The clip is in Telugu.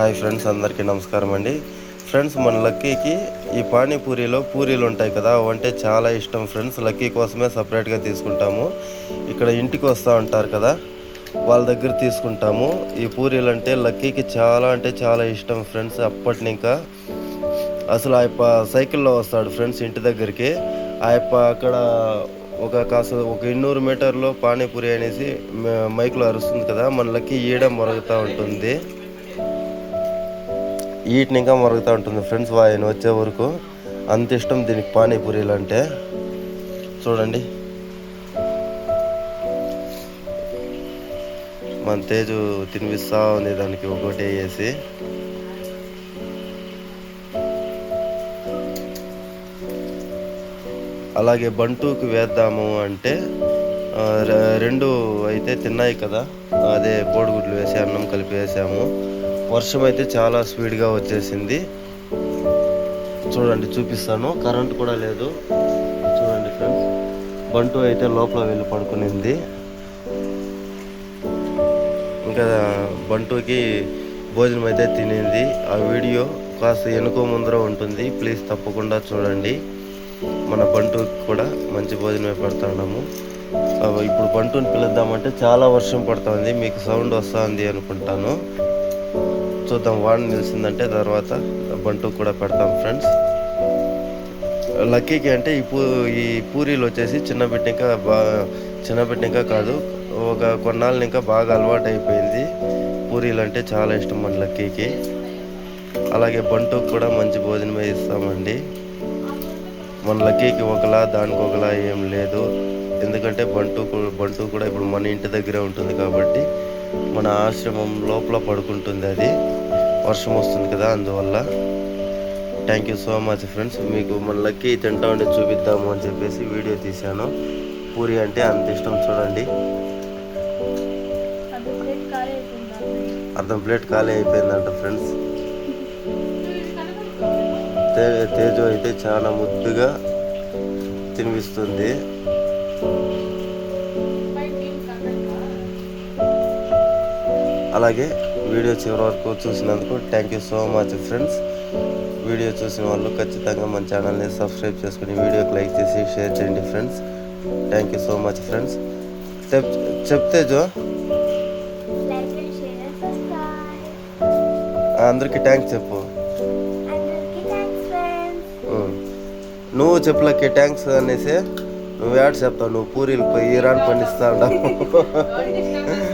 హాయ్ ఫ్రెండ్స్ అందరికీ నమస్కారం అండి. ఫ్రెండ్స్ మన లక్కీకి ఈ పానీపూరిలో పూరీలు ఉంటాయి కదా అవంటే అంటే చాలా ఇష్టం ఫ్రెండ్స్. లక్కీ కోసమే సపరేట్గా తీసుకుంటాము. ఇక్కడ ఇంటికి వస్తూ ఉంటారు కదా వాళ్ళ దగ్గర తీసుకుంటాము. ఈ పూరీలు అంటే లక్కీకి చాలా అంటే చాలా ఇష్టం ఫ్రెండ్స్ అప్పటి ఇంకా అసలు ఆ యొక్క సైకిల్లో వస్తాడు ఫ్రెండ్స్ ఇంటి దగ్గరికి. ఆ యొక్క అక్కడ ఒక కాస్త ఒక ఎన్నూరు మీటర్లో పానీపూరి అనేసి మైక్లో అరుస్తుంది కదా మన లక్కీ ఈడ మొరుగుతూ ఉంటుంది. ఈటిని ఇంకా మరుగుతూ ఉంటుంది. ఫ్రెండ్స్ ఆయన వచ్చే వరకు అంత ఇష్టం దీనికి పానీపూరీలు అంటే. చూడండి. మన తేజు తినిపిస్తా ఉంది దానికి ఒకటి వేసి. అలాగే బంటుకు వేద్దాము అంటే రెండు అయితే తిన్నాయి కదా. అదే కోడిగుడ్లు వేసి అన్నం కలిపి వేసాము. వర్షం అయితే చాలా స్పీడ్గా వచ్చేసింది. చూడండి చూపిస్తాను. కరెంట్ కూడా లేదు. చూడండి ఫ్రెండ్స్ బంటు అయితే లోపల వెళ్ళి పడుకునింది. ఇంకా బంటుకి భోజనం అయితే తినింది. ఆ వీడియో కాస్త వెనుక ముందర ఉంటుంది. ప్లీజ్ తప్పకుండా చూడండి. మన బంటుకి కూడా మంచి భోజనమే పెడుతున్నాము ఇప్పుడు బంటుని పిలుద్దామంటే చాలా వర్షం పడుతుంది. మీకు సౌండ్ వస్తుంది అనుకుంటాను. చూద్దాం వాడిని నిలిచిందంటే తర్వాత బంటుకు కూడా పెడతాం ఫ్రెండ్స్. లక్కీకి అంటే ఈ పూ ఈ పూరీలు వచ్చేసి చిన్న బిడ్డ ఇంకా బాగా చిన్న బిడ్డ ఇంకా కాదు ఒక కొన్నాళ్ళు ఇంకా బాగా అలవాటు అయిపోయింది పూరీలు అంటే చాలా ఇష్టం మన లక్కీకి. అలాగే బంటుకు కూడా మంచి భోజనమే ఇస్తామండి. మన లక్కీకి ఒకలా దానికి ఒకలా ఏం లేదు. ఎందుకంటే బంటు కూ- బంటు కూడా ఇప్పుడు మన ఇంటి దగ్గరే ఉంటుంది కాబట్టి మన ఆశ్రమం లోపల పడుకుంటుంది అది. వర్షం వస్తుంది కదా అందువల్ల. Thank you so much friends మీకు మన లక్కీ తింటా ఉండి చూపిద్దాము అని చెప్పేసి వీడియో తీశాను. పూరి అంటే అంత ఇష్టం చూడండి. అది ప్లేట్ ఖాళీ అయిపోయిందంట ఫ్రెండ్స్ తేజు అయితే చాలా ముద్దుగా తినిపిస్తుంది. అలాగే వీడియో చివరి వరకు చూసినందుకు thank you so much friends video చూసిన వాళ్ళు ఖచ్చితంగా మన ఛానల్ని సబ్స్క్రైబ్ చేసుకుని వీడియోకి లైక్ చేసి షేర్ చేయండి friends thank you so much friends చెప్ చెప్తే జో. అందరికీ థ్యాంక్స్ చెప్పు. నువ్వు చెప్పులకి థ్యాంక్స్ అనేసి నువ్వు యాడ్ చెప్తావు నువ్వు పూరీలు పోయి ఇరాన్ పండిస్తా ఉండవు